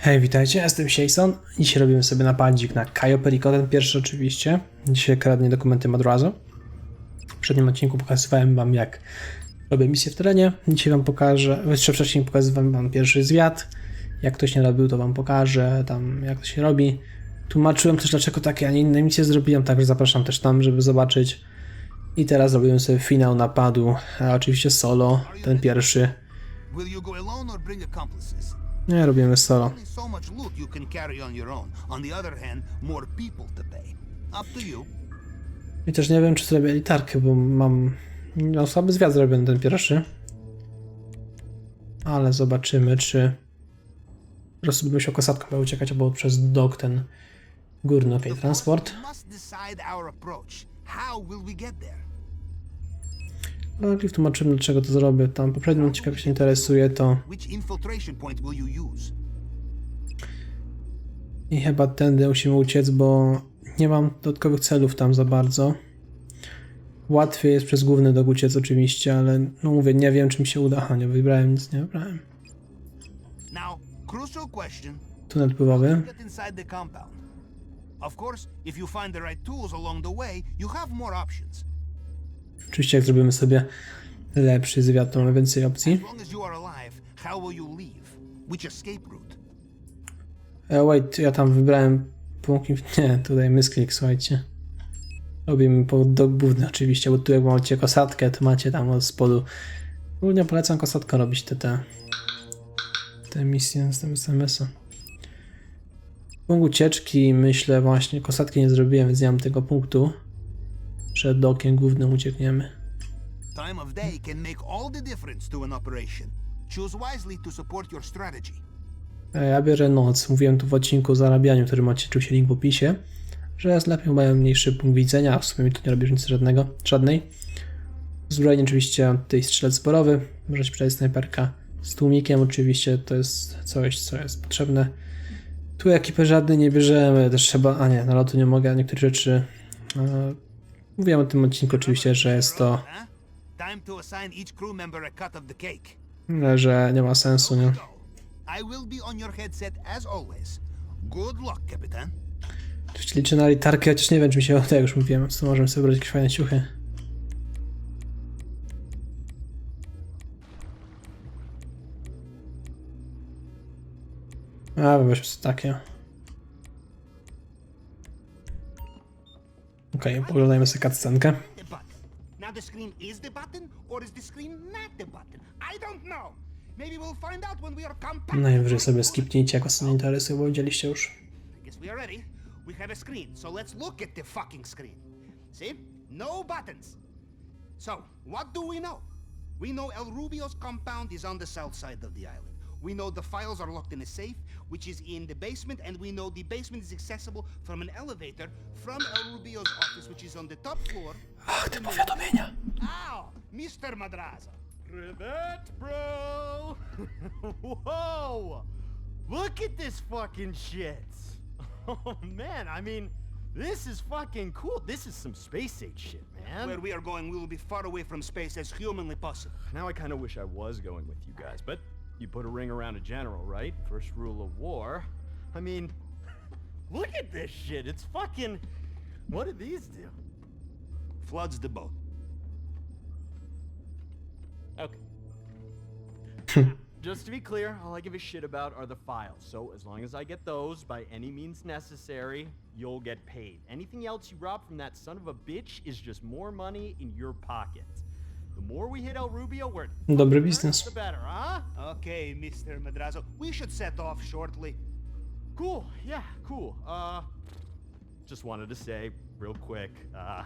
Hej, witajcie, jestem Sieson. Dzisiaj robimy sobie napadzik na Kajo Perico, ten pierwszy oczywiście. Dzisiaj kradnie dokumenty od razu. W poprzednim odcinku pokazywałem wam jak robię misję w terenie. Dzisiaj wam pokażę, jeszcze wcześniej pokazywałem wam pierwszy zwiat. Jak ktoś nie robił, to wam pokażę tam jak to się robi. Tłumaczyłem też dlaczego takie, a nie inne misje zrobiłem, także zapraszam też tam, żeby zobaczyć. I teraz robimy sobie finał napadu, a oczywiście solo, ten pierwszy. Will you go alone or bring accomplices? Nie, robimy solo. Only so much loot you can carry on your own. On the other hand, more people to pay. Up to you. I też nie wiem, czy zrobię elitarkę, bo mam no, słaby zwiat zrobiony ten pierwszy. Ale zobaczymy, czy po prostu będę musiał kosatką chyba uciekać, albo przez dok ten górny, okej, transport. How will we get there? No, i tłumaczymy, dlaczego to zrobię. Tam poprzednim odcinku, jak się interesuje, to i chyba tędy musimy uciec, bo nie mam dodatkowych celów tam za bardzo. Łatwiej jest przez główny dok uciec oczywiście, ale no mówię, nie wiem, czy mi się uda. Aha, nie wybrałem nic, nie wybrałem. Tunel pływowy. Of course, if you find the right tools along the way, you have more options. Oczywiście jak zrobimy sobie lepszy zwiat, to mamy więcej opcji. E, wait, ja tam wybrałem punkt... Nie, tutaj misklik, słuchajcie. Robimy po do główny oczywiście, bo tu jak macie kosatkę, to macie tam od spodu. Ogólnie polecam kosatkę robić te te, te misje z tym SMS-a. Punkt ucieczki, myślę właśnie, kosatki nie zrobiłem, więc nie mam tego punktu. Przed dokiem głównym uciekniemy. Time of day can make all the difference to an operation. Choose wisely to support your strategy. E, Ja biorę noc. Mówiłem tu w odcinku o zarabianiu, który macie oczywiście link w opisie, że jest lepiej, mają mniejszy punkt widzenia, a w sumie mi tu nie robi różnicy żadnego, żadnej. Zbrojenie oczywiście tutaj strzelec zborowy, możecie przydać snajperka z tłumikiem oczywiście, to jest coś, co jest potrzebne. Tu ekipy żadnej nie bierzemy, też trzeba, a nie, na lotu nie mogę, niektóre rzeczy... Mówiłem o tym odcinku oczywiście, że jest to, to że nie ma sensu, nie? Oczywiście liczę na litarkę, chociaż nie wiem, czy mi się uda, jak już mówiłem, co możemy sobie brać jakieś fajne ciuchy. A, weźmy takie. Okej, okay, poglądajmy sobie cutscenkę. Now the screen is the button, or is the screen not the button? I don't know. Maybe we'll find out when we are compact. Najwyżej sobie skipnijcie, jak nie interesuje, bo widzieliście już. I guess we are ready. We have a screen, so let's look at the fucking screen. See? No buttons. So, what do we know? We know El Rubio's compound is on the south side of the island. We know the files are locked in a safe, which is in the basement, and we know the basement is accessible from an elevator from El Rubio's office, which is on the top floor. Ach, te powiadomienia. Ow! Mr. Madrazo. That, bro! Whoa! Look at this fucking shit! Oh man, I mean, this is fucking cool. This is some space age shit, man. Where we are going, we will be far away from space as humanly possible. Now I kind of wish I was going with you guys, but you put a ring around a general, right? First rule of war. I mean, look at this shit. It's fucking. What do these do? Floods the boat. Okay. Just to be clear, all I give a shit about are the files. So as long as I get those by any means necessary, you'll get paid. Anything else you rob from that son of a bitch is just more money in your pocket. The more we hit El Rubio, where Dobry biznes. the better, huh? Okay, Mr. Madrazo, we should set off shortly. Cool. Yeah, cool. Uh, just wanted to say real quick. Uh,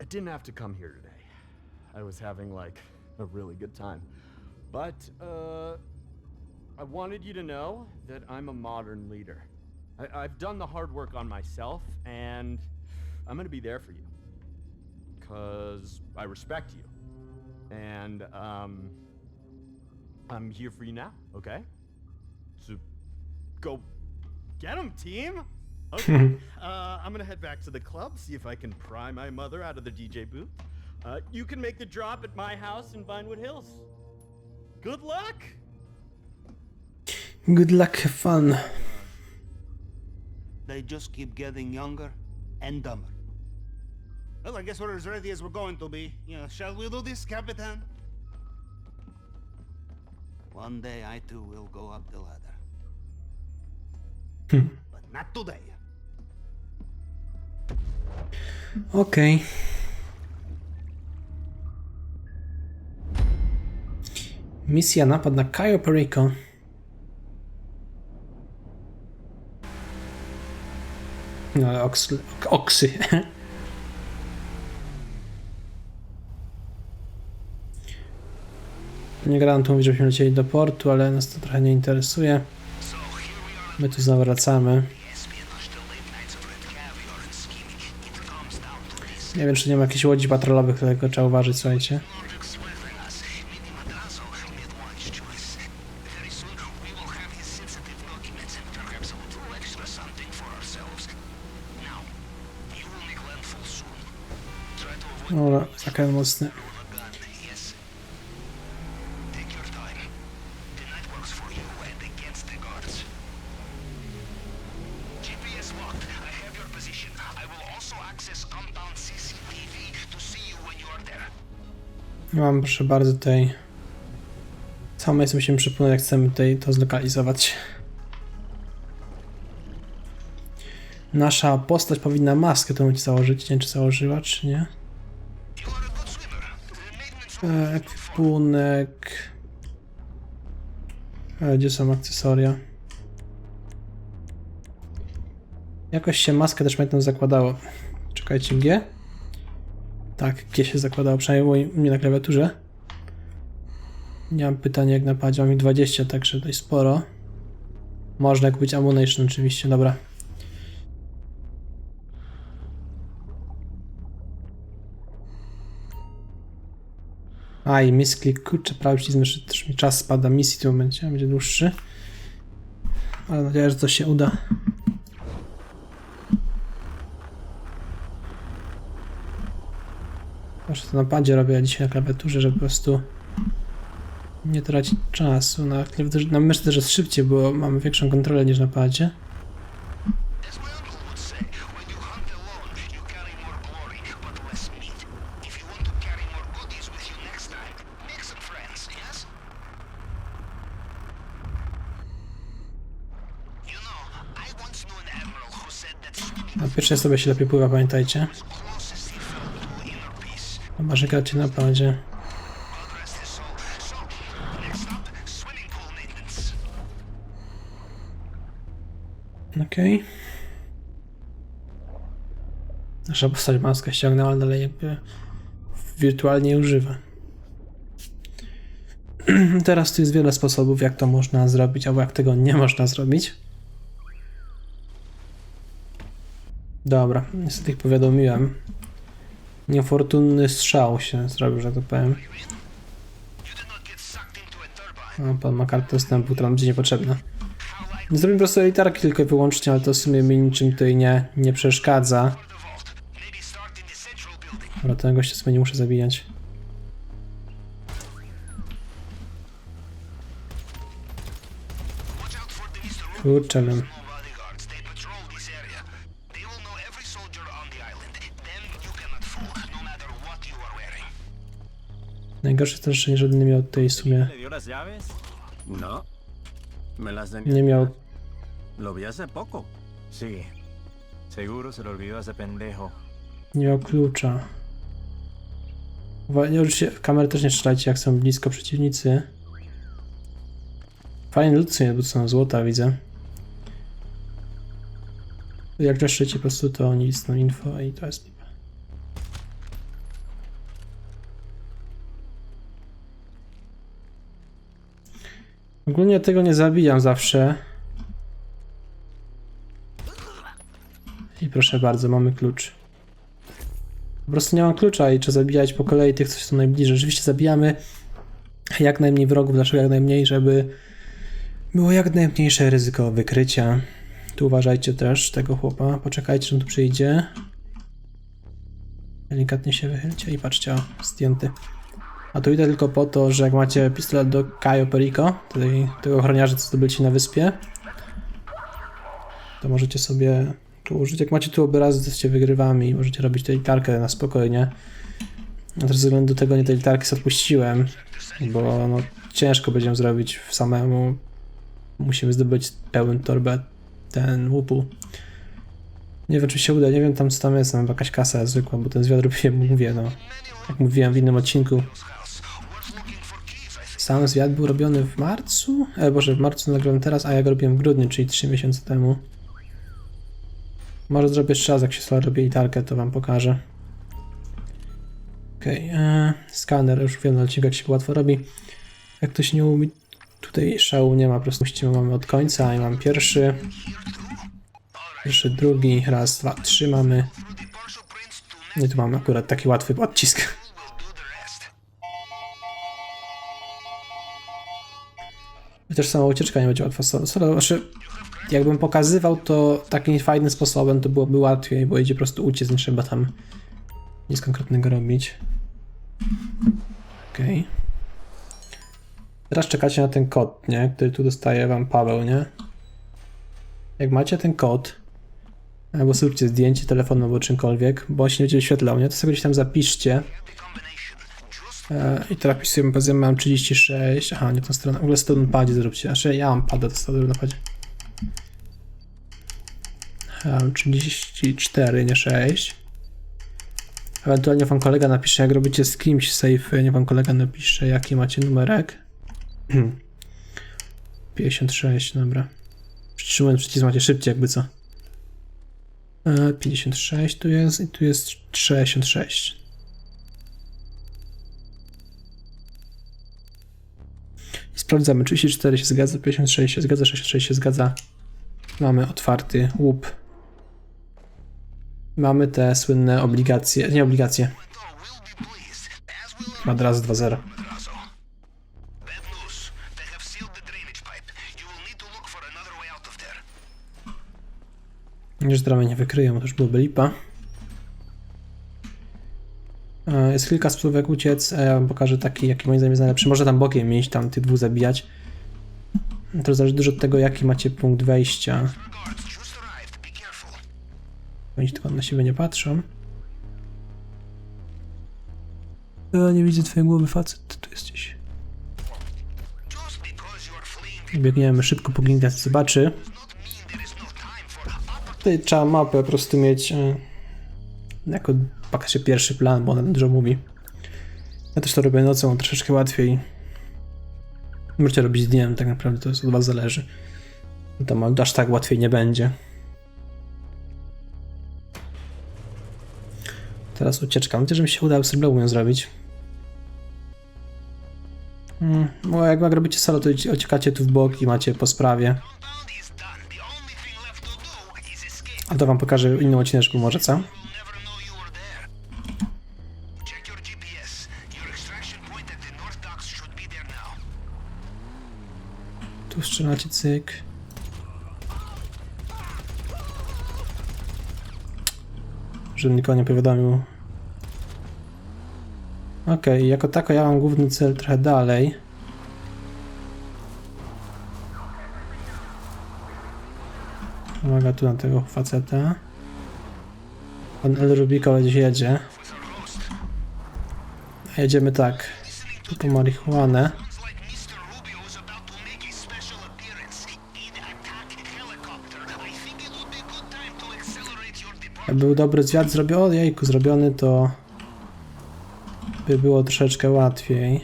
I didn't have to come here today. I was having like a really good time, but uh, I wanted you to know that I'm a modern leader. I- I've done the hard work on myself, and I'm gonna be there for you because I respect you, and um. I'm here for you now, okay? So go get him, team! Okay. uh, I'm gonna head back to the club, see if I can pry my mother out of the DJ booth. Uh, you can make the drop at my house in Vinewood Hills. Good luck! Good luck, have fun. They just keep getting younger and dumber. Well, I guess we're as ready as we're going to be. You know, shall we do this, Capitan? One day I too will go up the ladder. Hmm. but not today. Okej. Misja napad na Cayo Perico. No, oksy. Nie gwarantuję, żebyśmy lecieli do portu, ale nas to trochę nie interesuje. My tu znowu wracamy. Nie wiem, czy nie ma jakichś łodzi patrolowych, dlatego trzeba uważać, słuchajcie. Dobra, zakręt mocny. Mam, proszę bardzo, tutaj... Całą miejsce musimy przypomnieć, jak chcemy tutaj to zlokalizować. Nasza postać powinna maskę tą założyć. Nie wiem, czy założyła, czy nie. E, Ekwipunek... E, Gdzie są akcesoria? Jakoś się maskę też pamiętam zakładało. Czekajcie, G? Tak, G się zakładało, przynajmniej mnie na klawiaturze. Nie mam pytania jak napadzie, mam ich 20, także dość sporo. Można kupić ammunition oczywiście, dobra. A i misklik, kurczę, prawie przycisnę, że też mi czas spada misji w tym momencie, będzie dłuższy. Ale nadzieję, że to się uda. Proszę to na padzie robię dzisiaj na klawiaturze, żeby po prostu nie tracić czasu. Na klawiaturze, na myszce też jest szybciej, bo mamy większą kontrolę niż na padzie. Na pierwszej sobie się lepiej pływa, pamiętajcie. Chyba, że na maintenance. Okej. Nasza postać maskę ściągnęła, ale dalej jakby wirtualnie używa. Teraz tu jest wiele sposobów, jak to można zrobić, albo jak tego nie można zrobić. Dobra, niestety ich powiadomiłem. Niefortunny strzał się zrobił, że tak powiem. A. No, pan ma kartę dostępu, która nam będzie niepotrzebna. Zrobimy po prostu elitarki tylko i wyłącznie, ale to w sumie mi niczym tutaj nie, nie przeszkadza. Dobra, tego gościa sobie nie muszę zabijać. Kurczę, Najgorsze też, że żaden nie miał w sumie... No. Me las de Nie miał... Lo vi hace poco. Sí. Seguro se lo olvidó ese pendejo. Nie miał klucza. Uwa- Nie, oczywiście w kamerę też nie strzelajcie, jak są blisko przeciwnicy. Fajny lód sobie, bo to są złota, widzę. Jak zaszczycie po prostu, to oni istną info i to jest lipa. Ogólnie tego nie zabijam zawsze. I proszę bardzo, mamy klucz. Po prostu nie mam klucza i trzeba zabijać po kolei tych, co są najbliżej. Rzeczywiście zabijamy jak najmniej wrogów, dlaczego jak najmniej, żeby było jak najmniejsze ryzyko wykrycia. Tu uważajcie też tego chłopa. Poczekajcie, on tu przyjdzie. Delikatnie się wychylcie i patrzcie, o, zdjęty. A tu idę tylko po to, że jak macie pistolet do Cayo Perico, tej, tego ochroniarza, co zdobyliście na wyspie, to możecie sobie tu użyć. Jak macie tu obrazy, to jesteście wygrywami, możecie robić tę literkę na spokojnie. A teraz ze względu tego nie tej literki sobie odpuściłem, bo no, ciężko będzie ją zrobić samemu. Musimy zdobyć pełen torbę, ten łupu. Nie wiem, czy się uda, nie wiem tam co tam jest, tam jakaś kasa zwykła, bo ten zwiat robiłem, mówię, no. Jak mówiłem w innym odcinku. Sam zwiat był robiony w marcu? E, Boże, w marcu nagrałem teraz, a ja go robiłem w grudniu, czyli 3 miesiące temu. Może zrobię jeszcze raz, jak się sobie robię litarkę, to wam pokażę. Okej, okay, skaner, już wiem na odcinku, jak się łatwo robi. Jak ktoś nie umie, tutaj szału nie ma, po prostu puścimy, mamy od końca i mam pierwszy. Pierwszy, drugi, raz, dwa, trzy mamy. Nie, tu mamy akurat taki łatwy odcisk. Chociaż sama ucieczka nie będzie łatwa. Solo, solo, znaczy, jakbym pokazywał to takim fajnym sposobem, to byłoby łatwiej, bo idzie po prostu uciec, nie trzeba tam nic konkretnego robić. Okej. Okay. Teraz czekacie na ten kod, nie? Który tu dostaje wam Paweł, nie? Jak macie ten kod, albo zróbcie zdjęcie telefonu albo czymkolwiek, bo on się nie będzie wyświetlał, nie? To sobie gdzieś tam zapiszcie. E, I teraz pisujemy, powiedzmy, mam 36. Aha, nie tą stronę. W ogóle tym padzie zróbcie. Znaczy, ja mam pada to stronę na padzie. Mam 34, nie 6. Ewentualnie wam kolega napisze, jak robicie z kimś safe, nie wam kolega napisze, jaki macie numerek. 56, dobra. Przytrzymując przycisk macie szybciej, jakby co. E, 56 tu jest i tu jest 66. sprawdzamy, 34 się zgadza, 56 się zgadza, 66 się zgadza. Mamy otwarty łup. Mamy te słynne obligacje, nie obligacje. Madras 2.0. Bad news. They have sealed the drainage pipe. You will need to look for another way out of there. Nie, że dramy nie wykryją, to już byłoby lipa. E, Jest kilka sposobów jak uciec, a ja wam pokażę taki, jaki moim zdaniem jest najlepszy. Można tam bokiem iść, tam tych dwóch zabijać. To zależy dużo od tego, jaki macie punkt wejścia. Oni tylko na siebie nie patrzą. E, nie widzę twojej głowy, facet. Ty tu are fleeing Biegniemy szybko po glinkę, zobaczy. Tutaj trzeba mapę po prostu mieć e, pokaże pierwszy plan, bo ona dużo mówi. Ja też to robię nocą, troszeczkę łatwiej. Możecie robić dniem, tak naprawdę to jest od was zależy. Tam aż tak łatwiej nie będzie. Teraz ucieczka. Nadzieję, że mi się sobie ją zrobić. Hmm, bo jak, jak robicie solo, to uciekacie tu w bok i macie po sprawie. A to wam pokażę inną odcineczku może, co? Strzelacie cyk. Żebym nikogo nie powiadomił. Okej, jako tako ja mam główny cel trochę dalej. Uwaga tu na tego faceta. Pan El Rubiko gdzieś jedzie. Jedziemy tak. Tu po marihuanę. Był dobry zwiat zrobiony, o jejku, zrobiony, to by było troszeczkę łatwiej.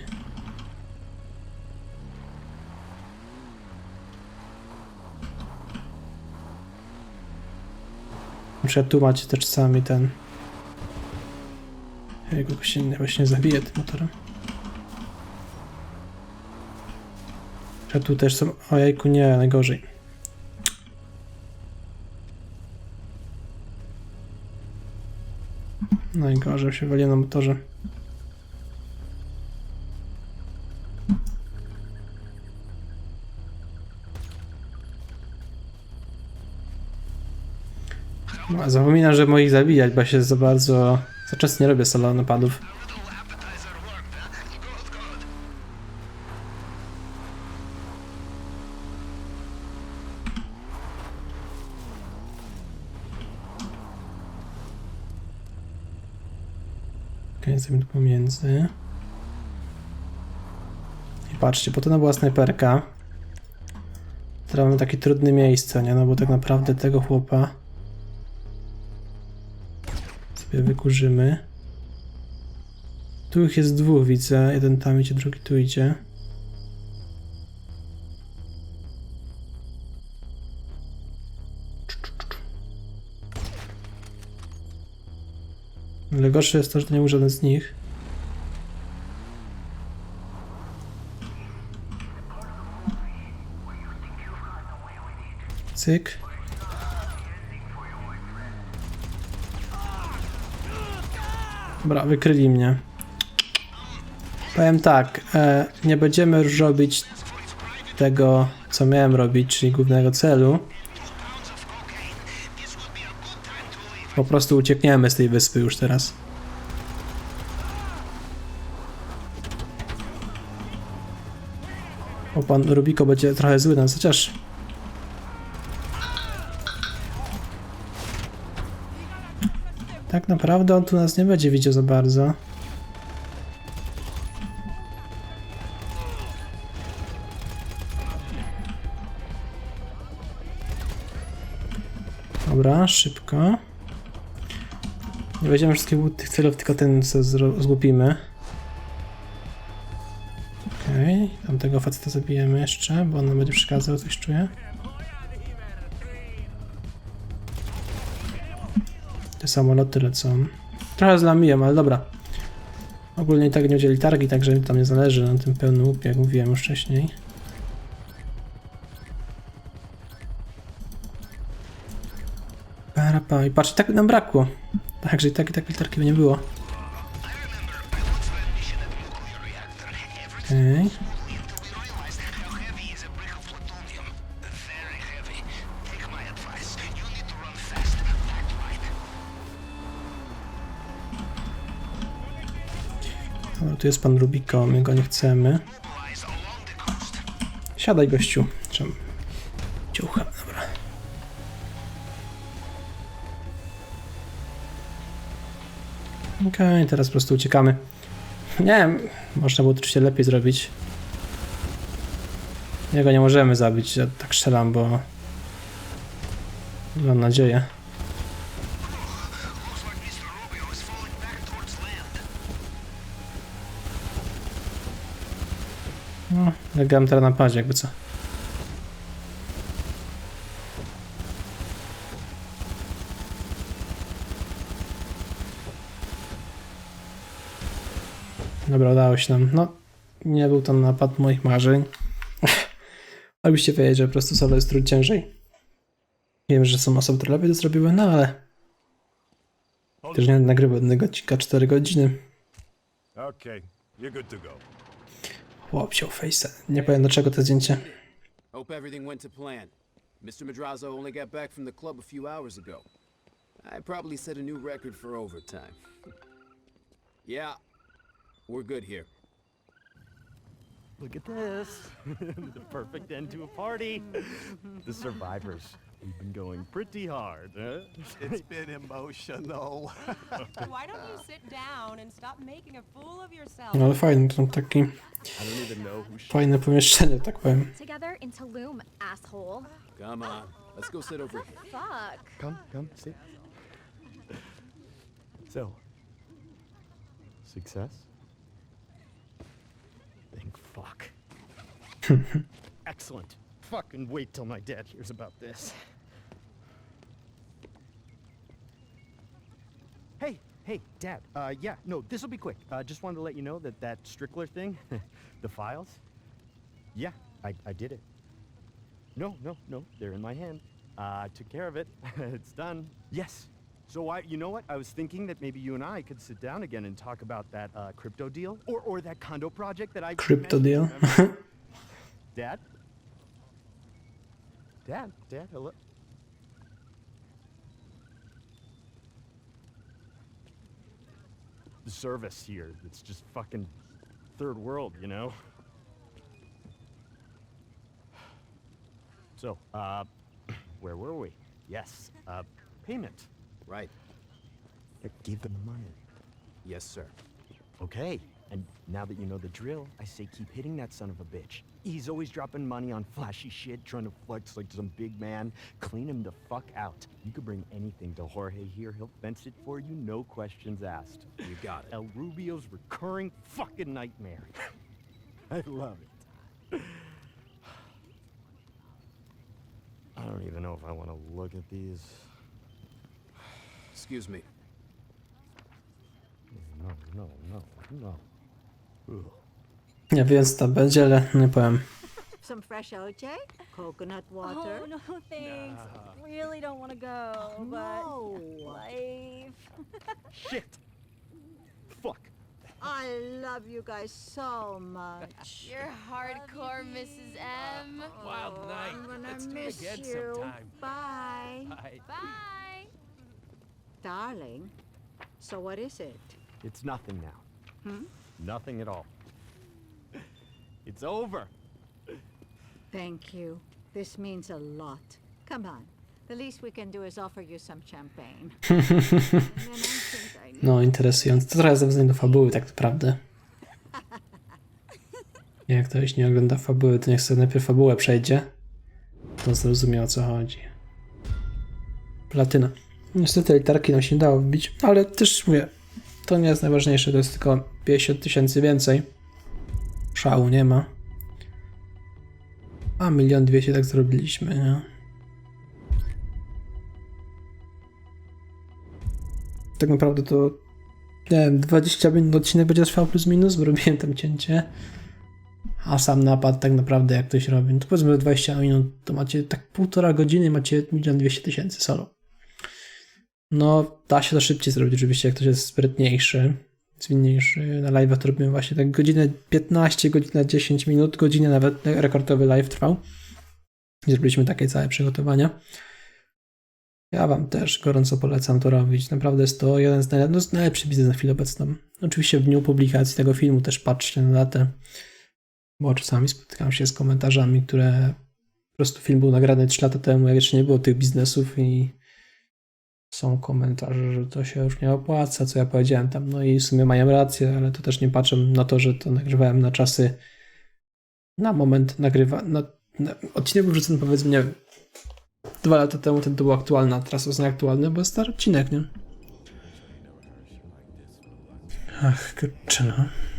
Przykład tu macie też czasami ten... Jego go się nie, właśnie zabije tym motorem. Że tu też są... O jejku, nie, najgorzej. Najgorzej się wali na motorze. No, Zapominam, że moich zabijać, bo się za bardzo... Za często nie robię solo pomiędzy. I patrzcie, po to była snajperka. Teraz mamy takie trudne miejsce, nie? No bo tak naprawdę tego chłopa sobie wykurzymy. Tu ich jest dwóch, widzę. Jeden tam idzie, drugi tu idzie. Ale gorsze jest to, że to nie był żaden z nich. Cyk. Dobra, wykryli mnie. Powiem tak, e, nie będziemy już robić tego, co miałem robić, czyli głównego celu. Po prostu uciekniemy z tej wyspy już teraz. O, pan Rubiko będzie trochę zły na nas, chociaż... Tak naprawdę on tu nas nie będzie widział za bardzo. Dobra, szybko. Nie będziemy wszystkich tych celów, tylko ten co zgubimy. Okej, okay. tamtego faceta zabijemy jeszcze, bo on nam będzie przeszkadzał, coś czuję. Te samoloty lecą. Trochę zlamiłem, ale dobra. Ogólnie i tak nie udzieli targi, także tam nie zależy na tym pełnym łupie, jak mówiłem już wcześniej. Parapa. I patrz, tak nam brakło. Także i tak i tak literki by nie było. Okej. Dobra, tu jest pan Rubiko, my go nie chcemy. Siadaj gościu. Czemu? Okej, teraz po prostu uciekamy. Nie wiem, można było to oczywiście lepiej zrobić. Jego nie możemy zabić, ja tak strzelam, bo... Mam nadzieję. No, gram teraz na padzie, jakby co. Dobra, udało się nam. No, nie był to napad moich marzeń. Moglibyście wiedzieć, że po prostu solo jest trud ciężej. Wiem, że są osoby, które lepiej to zrobiły, no ale... Też nie nagrywa jednego odcinka 4 godziny. Okay, you're good to go. Chłop wziął face'a. Nie powiem do czego to zdjęcie. Hope everything went to plan. Mr. Madrazo only got back from the club a few hours ago. I probably set a new record for overtime. yeah, we're good here. Look at this. the perfect end to a party. the survivors. We've been going pretty hard, huh? It's been emotional. Why don't you sit down and stop making a fool of yourself? No ale fajny, to taki I don't even know who sh- fajne pomieszczenie, tak powiem. together in Tulum, asshole. Come on, let's go sit over here. Fuck. Come, come, sit. So, success? Thank fuck. Excellent. Fucking wait till my dad hears about this. Hey, hey, Dad. Uh, yeah, no, this will be quick. Uh, just wanted to let you know that that Strickler thing, the files. Yeah, I, I did it. No, no, no, they're in my hand. Uh, I took care of it. it's done. Yes. So I, you know what? I was thinking that maybe you and I could sit down again and talk about that uh, crypto deal, or or that condo project that I. Crypto deal? Dad. Dad. Dad. Hello. The service here. It's just fucking third world, you know. So, uh, where were we? Yes, uh, payment. Right. I gave them the money. Yes, sir. Okay, and now that you know the drill, I say keep hitting that son of a bitch. He's always dropping money on flashy shit, trying to flex like some big man. Clean him the fuck out. You could bring anything to Jorge here, he'll fence it for you, no questions asked. You got it. El Rubio's recurring fucking nightmare. I love it. I don't even know if I want to look at these. Excuse me. No, no, no, no. Ugh. Nie wiem, co tam będzie, ale nie powiem. Some fresh OJ? Coconut water? Oh, no thanks. Really don't want to go, but No. life. Shit! Fuck! I love you guys so much. You're hardcore, Mrs. M. Wild night. I'm gonna miss you. Bye. Bye. Darling, so what is it? It's nothing now. Hmm? Nothing at all. It's over. Thank you. This means a lot. Come on. The least we can do is offer you some champagne. No, interesujące. To trochę nawiązanie do fabuły, tak naprawdę. Jak ktoś nie ogląda fabuły, to niech sobie najpierw fabułę przejdzie. To zrozumie o co chodzi. Platyna. Niestety literki nam się nie dało wbić, ale też mówię, to nie jest najważniejsze, to jest tylko 50 tysięcy więcej. Szału nie ma. A milion dwieście tak zrobiliśmy, nie? Tak naprawdę to nie wiem, 20 minut odcinek będzie trwał plus minus, bo robiłem tam cięcie. A sam napad tak naprawdę jak ktoś robi, no to powiedzmy 20 minut, to macie tak półtora godziny macie 1 200 tysięcy solo. No, da się to szybciej zrobić oczywiście, jak ktoś jest sprytniejszy, zwinniejszy. Na live to robiłem właśnie tak godzinę 15, godzinę 10 minut, godzinę nawet rekordowy live trwał. Zrobiliśmy takie całe przygotowania. Ja Wam też gorąco polecam to robić. Naprawdę jest to jeden z, no, najlepszych biznes na chwilę obecną. Oczywiście w dniu publikacji tego filmu też patrzcie na datę, bo czasami spotykam się z komentarzami, które po prostu film był nagrany 3 lata temu, jak jeszcze nie było tych biznesów i są komentarze, że to się już nie opłaca, co ja powiedziałem tam. No i w sumie mają rację, ale to też nie patrzę na to, że to nagrywałem na czasy, na moment nagrywa, na, na, odcinek był wrzucony powiedzmy, nie wiem, dwa lata temu ten to był aktualny, a teraz jest nieaktualny, bo jest stary odcinek, nie? Ach, kurczę no.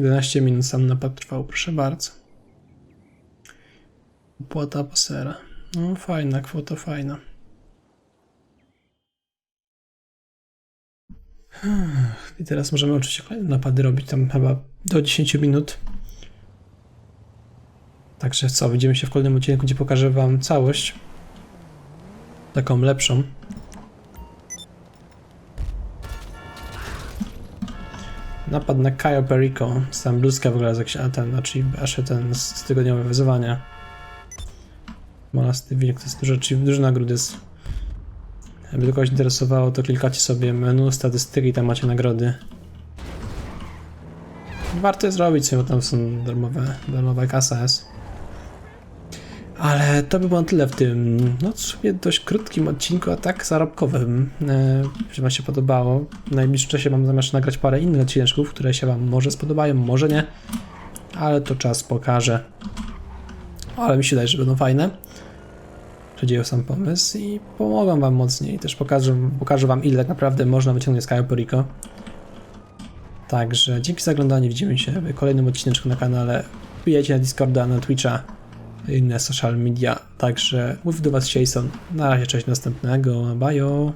Jedenaście minut sam napad trwał, proszę bardzo. Opłata pasera. No fajna kwota, fajna. I teraz możemy oczywiście kolejne napady robić, tam chyba do 10 minut. Także co, widzimy się w kolejnym odcinku, gdzie pokażę Wam całość. Taką lepszą. Napad na Cayo Perico. Tam bluzka wygląda jak się- a ten, znaczy aż ten z tygodniowe wyzwania. Monasty Wilk to jest dużo, czyli duży nagród jest. Jakby to kogoś interesowało, to klikacie sobie menu, statystyki tam macie nagrody. Warto je zrobić bo tam są darmowe, darmowa kasa jest. Ale to by było na tyle w tym, no w sumie dość krótkim odcinku, a tak zarobkowym, że Wam się podobało. W najbliższym czasie mam zamiar nagrać parę innych odcineczków, które się Wam może spodobają, może nie, ale to czas pokaże. Ale mi się wydaje, że będą fajne. Przedzieją sam pomysł i pomogą Wam mocniej. Też pokażę, pokażę Wam, ile naprawdę można wyciągnąć z Cayo. Także dzięki za oglądanie, widzimy się w kolejnym odcineczku na kanale. Wbijajcie na Discorda, na Twitcha, inne social media. Także mówił do Was Jason. Na razie, cześć następnego. Bajo.